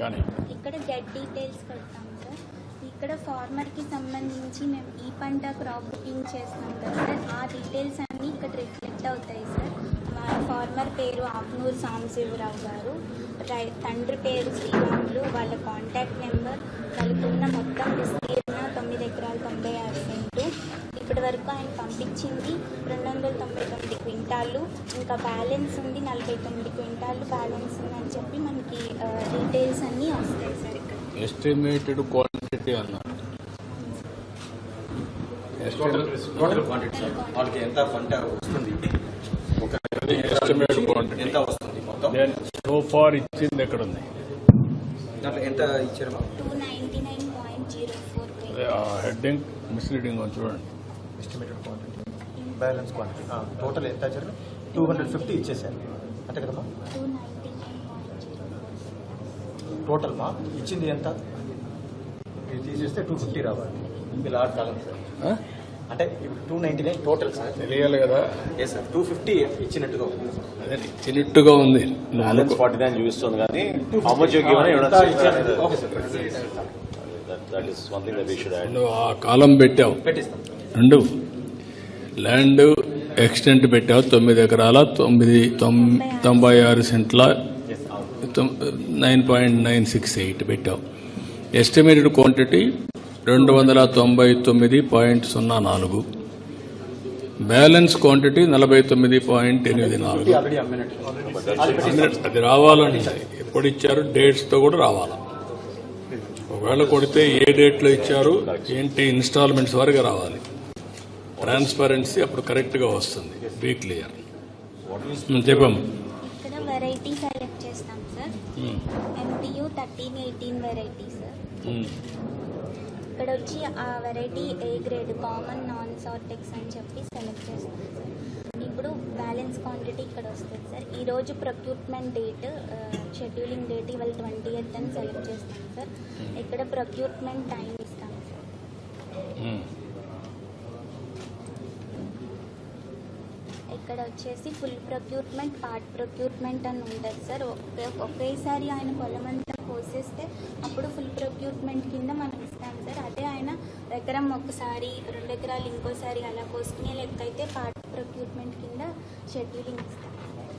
కానీ. ఇక్కడ get details పెడతాం సార్. ఇక్కడ ఫార్మర్కి సంబంధించి మేము ఈ పంట క్రాప్ బుకింగ్ చేస్తాం కదా సార్. ఆ డీటెయిల్స్ అన్నీ ఇక్కడ రిఫ్లెక్ట్ అవుతాయి సార్. మా ఫార్మర్ పేరు ఆకునూరు సాంబశివరావు గారు. రై తండ్రి పేరు శ్రీరాములు. వాళ్ళ కాంటాక్ట్ నెంబర్ వాళ్ళకున్న మొత్తం ఆయన పంపించింది రెండు వందల తొంభై తొమ్మిది క్వింటాలు. ఇంకా బ్యాలెన్స్ ఉంది నలభై తొమ్మిది క్వింటాలు బ్యాలెన్స్ ఉందని చెప్పి మనకి డీటెయిల్స్ అన్నీ వస్తాయి సార్ ఇక్కడ. ఎస్టిమేటెడ్ క్వాంటిటీ అన్నారు టోటల్ క్వాంటిటీ సార్ వాళ్ళకి ఎంత పంట వస్తుంది? ఒక ఎస్టిమేటెడ్ క్వాంటిటీ ఎంత వస్తుంది మొత్తం? సో ఫార్ ఇచ్చింది ఎక్కడ ఉంది ఎంత ఇచ్చారు హెడ్డింగ్ మిస్లీడింగ్ చూడండి. Estimated quantity balance quantity total ఎంత ఇచ్చారు? టూ హండ్రెడ్ ఫిఫ్టీ ఇచ్చేసారు. అంతే కదమ్మా? టోటల్ మా? ఇచ్చింది ఎంత? ఇది తీసేస్తే టూ ఫిఫ్టీ రావాలి. ఇలా ఆరు కాలం సార్? అంటే two ninety nine total sir. తెలియాలి కదా. ఏ సార్ టూ ఫిఫ్టీ ఇచ్చినట్టుగా ఉంది. అదే చిన్నట్టుగా ఉంది. బ్యాలెన్స్. ఫార్టీ నైన్ చూపిస్తుంది కానీ హౌ మచ్ యూ గివెన్ ఎంత ఇచ్చారు? Okay sir that is one thing that we should add నువ్వు ఆ కాలం పెట్టావు పెట్టిస్తాం. రెండు. ల్యాండ్ ఎక్స్టెంట్ పెట్టావు తొమ్మిది ఎకరాల తొమ్మిది తొంభై ఆరు సెంట్ల nine point nine six eight పెట్టావు. ఎస్టిమేటెడ్ క్వాంటిటీ రెండు వందల తొంభై తొమ్మిది పాయింట్ సున్నా నాలుగు. బ్యాలెన్స్ క్వాంటిటీ నలభై తొమ్మిది పాయింట్ ఎనిమిది నాలుగు. అది రావాలండి. ఎప్పుడు ఇచ్చారు? డేట్స్తో కూడా రావాలి. ఒకవేళ కొడితే ఏ డేట్లో ఇచ్చారు? ఏంటి? ఇన్స్టాల్మెంట్స్ వరకు రావాలి. ట్రాన్స్పరెన్సీ అప్పుడు కరెక్ట్గా వస్తుంది బీ క్లియర్ చెప్పం ఇక్కడ వెరైటీ సెలెక్ట్ చేస్తాం sir MTU thirteen eighteen variety sir ఇక్కడ వచ్చి ఆ variety A grade common non sortex అని చెప్పి సెలెక్ట్ చేస్తాం సార్ ఇప్పుడు బ్యాలెన్స్ క్వాంటిటీ ఇక్కడ వస్తుంది సార్ ఈ రోజు ప్రొక్యూట్మెంట్ డేట్ షెడ్యూలింగ్ డేట్ ఇవాళ ట్వంటీ ఎయిత్ అని సెలెక్ట్ చేస్తాం సార్ ఇక్కడ ప్రొక్యూట్మెంట్ టైం ఇస్తాం సార్ ఇక్కడ వచ్చేసి ఫుల్ ప్రొక్యూట్మెంట్ పార్ట్ ప్రొక్యూట్మెంట్ అని ఉంటుంది సార్. ఒకే ఒకేసారి ఆయన పొలం అంతా కోసేస్తే అప్పుడు ఫుల్ ప్రొక్యూట్మెంట్ కింద మనం ఇస్తాం సార్. అదే ఆయన ఎకరం ఒకసారి రెండు ఎకరాలు ఇంకోసారి అలా కోసుకునే లెక్క అయితే పార్ట్ ప్రొక్యూట్మెంట్ కింద షెడ్యూలింగ్ ఇస్తాం. సార్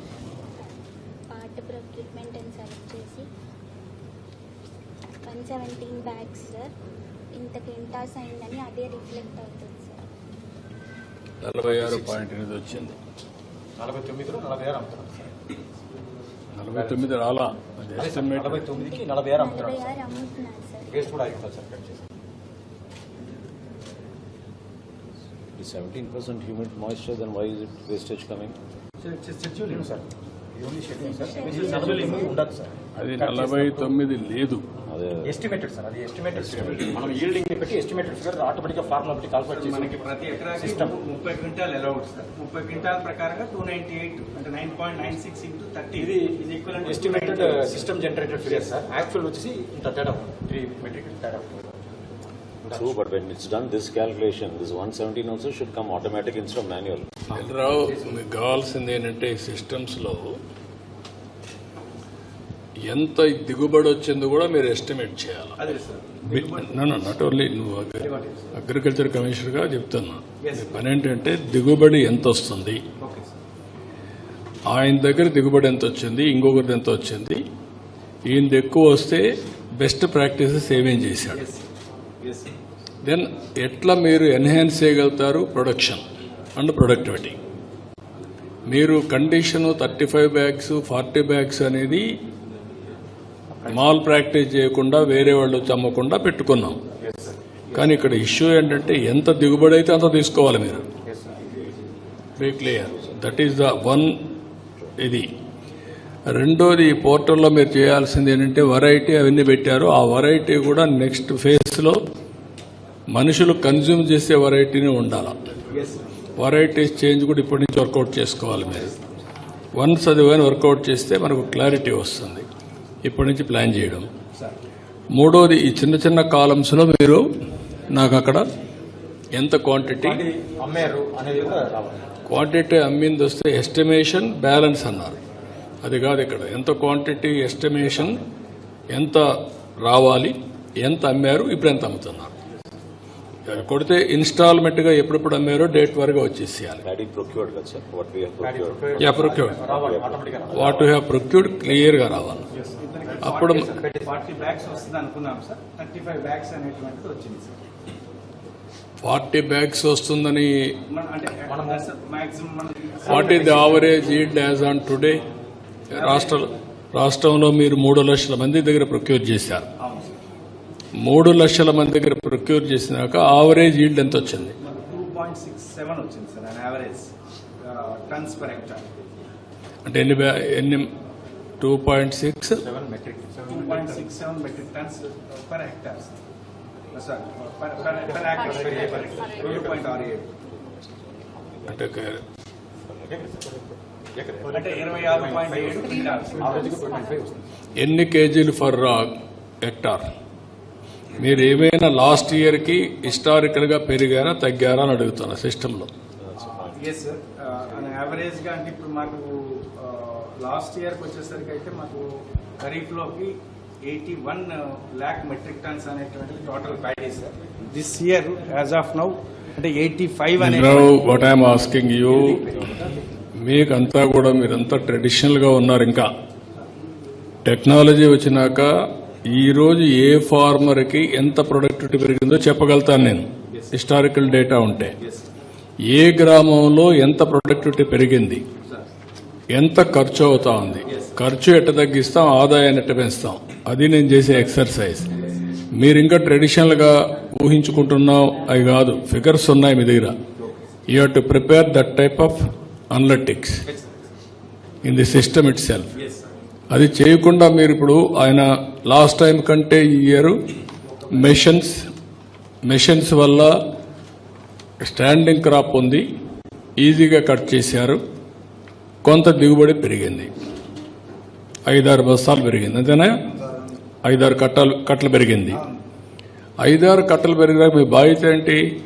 పార్ట్ ప్రొక్యూట్మెంట్ అని సెలెక్ట్ చేసి వన్ సెవెంటీన్ బ్యాగ్స్ సార్. ఇంత క్వింటాస్ అయిందని అదే రిఫ్లెక్ట్ అవుతుంది సార్. నలభై ఆరు పాయింట్ ఎనిమిది వచ్చింది. నలభై తొమ్మిదిలో నలభై ఆరు అమ్ముతున్నాం. సార్ నలభై తొమ్మిది రాలా? ఎస్టిమేట్ నలభై తొమ్మిదికి నలభై ఆరు నలభై అమ్ముతున్నాం సార్. వేస్ట్ కూడా అయి ఉంటుంది సార్ కట్ చేసి. Seventeen percent humid moisture then why is it wastage coming schedule sir. అది నలభై తొమ్మిది లేదు. ఎస్టిమేటెడ్ సార్ అది ఎస్టిమేటెడ్ మనం ఈల్డింగ్ పెట్టి ఎస్టిమేటెడ్ ఫిగర్ ఆటోమేటిక్గా ఫార్ములా పెట్టి కాల్కులేట్ చేసి మనకి ప్రతి ఎకరాకి System. ముప్పై క్వింటాల్ అలౌడ్ సార్ ముప్పై క్వింటాల్ ప్రకారంగా టూ నైన్టీ ఎయిట్ అంటే nine point nine six into thirty ఇది ఇది equal estimated system generated figure sir actual వచ్చేసి ఇంత తేడా త్రీ మెట్రిక్ తేడా but when it's done this calculation this one seventeen also should come automatic instead of manual రావు మీకు కావాల్సింది ఏంటంటే సిస్టమ్స్లో ఎంత దిగుబడి వచ్చిందో కూడా మీరు ఎస్టిమేట్ చేయాలి. నాట్ ఓన్లీ నువ్వు అగ్రికల్చర్ కమిషనర్గా చెప్తున్నా. పని ఏంటంటే దిగుబడి ఎంత వస్తుంది ఆయన దగ్గర దిగుబడి ఎంత వచ్చింది ఇంకొకరిది ఎంత వచ్చింది ఈయనది ఎక్కువ వస్తే బెస్ట్ ప్రాక్టీసెస్ ఏమేం చేశాడు. దెన్ ఎట్లా మీరు ఎన్హాన్స్ చేయగలుగుతారు? ప్రొడక్షన్ అండ్ ప్రొడక్టివిటీ మీరు condition thirty five bags forty bags అనేది మాల్ ప్రాక్టీస్ చేయకుండా వేరే వాళ్ళు వచ్చి అమ్మకుండా పెట్టుకున్నాం కానీ ఇక్కడ ఇష్యూ ఏంటంటే ఎంత దిగుబడి అయితే అంత తీసుకోవాలి మీరు. Be clear that is the one ఇది. రెండోది ఈ పోర్టల్లో మీరు చేయాల్సింది ఏంటంటే వెరైటీ అవన్నీ పెట్టారు. ఆ వెరైటీ కూడా నెక్స్ట్ ఫేజ్లో మనుషులు కన్జ్యూమ్ చేసే వెరైటీనే ఉండాలి. వెరైటీస్ చేంజ్ కూడా ఇప్పటి నుంచి వర్కౌట్ చేసుకోవాలి మీరు. వన్స్ అది వర్కౌట్ చేస్తే మనకు క్లారిటీ వస్తుంది. ఇప్పటి నుంచి ప్లాన్ చేయడం. మూడోది ఈ చిన్న చిన్న కాలమ్స్లో మీరు నాకు అక్కడ ఎంత క్వాంటిటీ అమ్మారు అనేది క్వాంటిటీ అమ్మింది వస్తే ఎస్టిమేషన్ బ్యాలెన్స్ అన్నారు. అది కాదు ఇక్కడ. ఎంత క్వాంటిటీ ఎస్టిమేషన్ ఎంత రావాలి ఎంత అమ్మారు ఇప్పుడు ఎంత అమ్ముతున్నారు? కొడితే ఇన్స్టాల్మెంట్గా ఎప్పుడెప్పుడు అమ్మారో డేట్ వరకు వచ్చేసేయాలి. Procured. Ya what have procured క్లియర్గా రావాలి. అప్పుడు ఫార్టీ బ్యాగ్స్ వస్తుంది అనుకున్నాం సార్. థర్టీ ఫైవ్ బ్యాగ్స్ అనేటువంటిది వచ్చింది సార్. ఫార్టీ బ్యాగ్స్ వస్తుందని what is the average yield as on today రాష్ట్ర రాష్ట్రంలో మీరు మూడు లక్షల మంది దగ్గర ప్రొక్యూర్ చేశారు. మూడు లక్షల మంది దగ్గర ప్రొక్యూర్ చేసినాక ఆవరేజ్ ఈల్డ్ ఎంత వచ్చింది? టూ పాయింట్ సిక్స్ సెవెన్ వచ్చింది sir an average tons per hectare అంటే ఎన్ని ఎన్ని two point six? Seven metric two point six seven metric tons per hectare sir per per hectare రెండు పాయింట్ ఆరు ఏడు అంటే ఎన్ని కేజీలు ఫర్ హెక్టార్ మీరు ఏమైనా లాస్ట్ ఇయర్కి హిస్టారికల్గా పెరిగారా తగ్గారా అని అడుగుతున్నా సిస్టంలో యావరేజ్గా అంటే ఇప్పుడు మాకు లాస్ట్ ఇయర్కి వచ్చేసరికి అయితే మాకు ఖరీఫ్లోకి eighty one lakh metric tons అనేటువంటిది total paddy sir this year as of now అంటే ఎయిటీ ఫైవ్ అనే వాట్ ఐఎమ్ ఆస్కింగ్ యూ మీకంతా కూడా మీరంతా ట్రెడిషనల్గా ఉన్నారు ఇంకా. టెక్నాలజీ వచ్చినాక ఈరోజు ఏ ఫార్మర్కి ఎంత ప్రొడక్టివిటీ పెరిగిందో చెప్పగలుగుతాను నేను. హిస్టారికల్ డేటా ఉంటే. ఏ గ్రామంలో ఎంత ప్రొడక్టివిటీ పెరిగింది? ఎంత ఖర్చు అవుతా ఉంది? ఖర్చు ఎట్ట తగ్గిస్తాం? ఆదాయాన్ని ఎట్ట పెంచుతాం? అది నేను చేసే ఎక్సర్సైజ్. మీరు ఇంకా ట్రెడిషనల్గా ఊహించుకుంటున్నాం అవి కాదు. ఫిగర్స్ ఉన్నాయి మీ దగ్గర. You have to prepare that type of analytics. In the system itself. అది చేయకుండా మీరు ఇప్పుడు ఆయన లాస్ట్ టైం కంటే ఈ ఇయర్ మెషన్స్ మెషన్స్ వల్ల స్టాండింగ్ క్రాప్ ఉంది. ఈజీగా కట్ చేశారు. కొంత దిగుబడి పెరిగింది. ఐదారు బస్తాలు పెరిగింది. అంతేనా? ఐదారు కట్టలు కట్టలు పెరిగింది. ఐదారు కట్టలు పెరిగినాక మీ బాధ్యత ఏంటి?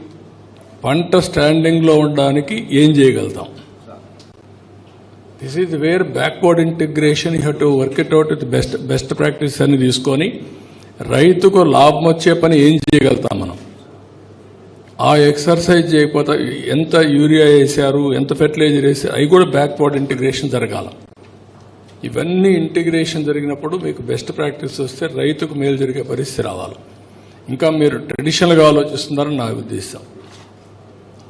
పంట స్టాండింగ్లో ఉండడానికి ఏం చేయగలుగుతాం? This is where backward integration you have to work it out with best best practice అని తీసుకొని రైతుకు లాభం వచ్చే పని ఏం చేయగలుగుతాం మనం? ఆ ఎక్సర్సైజ్ చేయకపోతే ఎంత యూరియా వేశారు ఎంత ఫెర్టిలైజర్ వేసారు అవి కూడా బ్యాక్వర్డ్ ఇంటిగ్రేషన్ జరగాల. ఇవన్నీ ఇంటిగ్రేషన్ జరిగినప్పుడు మీకు బెస్ట్ ప్రాక్టీస్ వస్తే రైతుకు మేలు జరిగే పరిస్థితి రావాలి. ఇంకా మీరు ట్రెడిషనల్గా ఆలోచిస్తున్నారని నా ఉద్దేశం.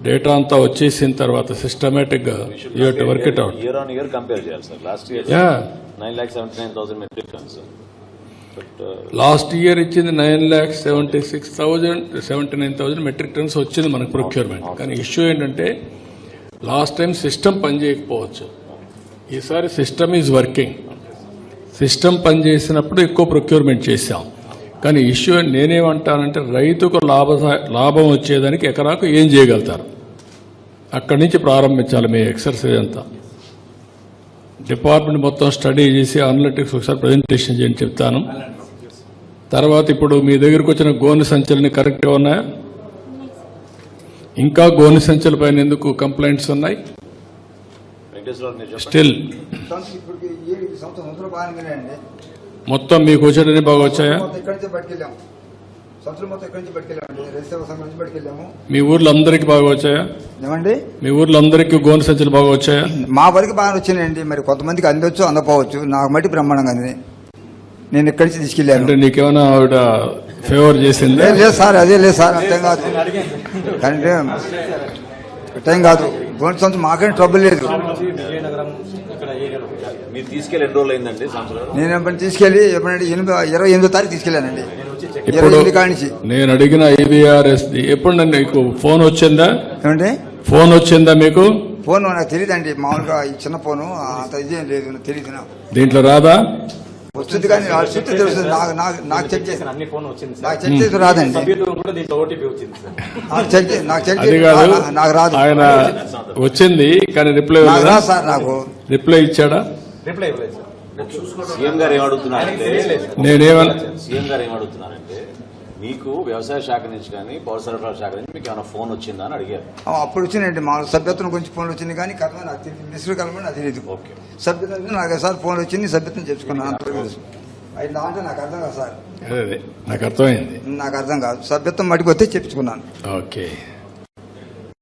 డేటా అంతా వచ్చేసిన తర్వాత సిస్టమేటిక్గా you have to work it out. Year on year compare చేయాలి sir last year. Nine lakh seventy nine thousand metric tons last year ఇచ్చింది nine lakhs seventy six thousand seventy nine thousand metric tons వచ్చింది మనకు procurement కానీ issue ఏంటంటే last time system పనిచేయకపోవచ్చు ఈసారి system is working system పనిచేసినప్పుడు ఎక్కువ procurement చేశాం. కానీ ఇష్యూ నేనేమంటానంటే రైతుకు లాభ లాభం వచ్చేదానికి ఎకరాకు ఏం చేయగలుగుతారు? అక్కడి నుంచి ప్రారంభించాలి మీ ఎక్సర్సైజ్ అంతా. డిపార్ట్మెంట్ మొత్తం స్టడీ చేసి అనలిటిక్స్ ఒకసారి ప్రజెంటేషన్ చేయని చెప్తాను. తర్వాత ఇప్పుడు మీ దగ్గరకు వచ్చిన గోనె సంచులని కరెక్ట్గా ఉన్నాయా? ఇంకా గోనె సంచుల పైన ఎందుకు కంప్లైంట్స్ ఉన్నాయి? వెంకటేశ్వర మీరు చెప్పండి స్టిల్. మొత్తం మీకు వచ్చేటన్ని బాగా వచ్చాయా? మొత్తం ఇక్కడి నుంచి పట్టుకెళ్ళాము సంవత్సరం మొత్తం ఇక్కడి నుంచి పట్టుకెళ్ళామండి రైతు సంఘం నుంచి పట్టుకెళ్ళాము మీ ఊర్లో అందరికీ బాగా వచ్చాయా? ఏమండి? మీ ఊర్లో అందరికీ గోనె సంచులు బాగా వచ్చాయా? మా వరకు బాగా వచ్చినాయండి. మరి కొంతమందికి అందొచ్చు అందపోవచ్చు నాకు మట్టి బ్రహ్మాండంగా అంది నేను ఇక్కడి నుంచి తీసుకెళ్ళాను. అంటే నీకేమైనా ఆవిడ ఫేవర్ చేసిందా? లేదు లేదు సార్ అదే లేదు సార్ అర్థం కాదు అంటే అర్థం కాదు. గోంటి సంవత్సరం మాకేం ట్రబుల్ లేదు. విజయనగరం ఇక్కడ ఏరియాలో మీరు తీసుకెళ్ళి ఎన్ని రోజులు అయిందండి సంవత్సరం నేను ఎప్పటి తీసుకెళ్ళి ఎప్పుడంటే ఎనిమిది ఇరవై ఎనిమిదో తారీఖు తీసుకెళ్ళానండి. ఇరవై ఇప్పుడు ఎనిమిది కాడి నుంచి. నేను అడిగిన ఐబీఆర్ఎస్ ఎప్పుడు నీకు ఫోన్ వచ్చిందా? ఏమండి? ఫోన్ వచ్చిందా మీకు? ఫోన్ నాకు తెలియదండి మామూలుగా ఈ చిన్న ఫోను అంత ఇదేం లేదు నాకు తెలియదు నాకు. దీంట్లో రాదా? వస్తుంది కానీ చుట్టూ తెలుస్తుంది. నాకు నాకు నాకు చెక్ చేసి అన్ని ఫోన్ వచ్చింది సార్. నాకు చెక్ చేసి రాదండి. నాకు చెక్ నాకు చెక్ చేసి నాకు రాదు. ఆయన వచ్చింది కానీ రిప్లై? రాదు సార్ నాకు. రిప్లై ఇచ్చాడా? రిప్లై ఇవ్వలేదు సార్. సీఎం గారు ఏమడుగుతున్నారంటే నేనేమన్నా సీఎం గారు ఏమడుగుతున్నారంటే మీకు వ్యవసాయ శాఖ నుంచి కానీ పౌర సరఫరా శాఖ నుంచి మీకు ఏమైనా ఫోన్ వచ్చిందా అని అడిగారు. ఆ, అప్పుడు వచ్చినాయండి. మా సభ్యత్వం గురించి ఫోన్ వచ్చింది కానీ కథ నాకు తెలియదు మిస్టర్ కలమని నాకు తెలియదు ఓకే. సభ్యత్వం నాకు సార్ ఫోన్ వచ్చింది సభ్యత్వం తెలుసు. అది దాంట్లో నాకు అర్థం కాదు సార్. అదే అదే నాకు అర్థమైంది. నాకు అర్థం కాదు. సభ్యత్వం మటుకు వస్తే చెప్పించుకున్నాను ఓకే.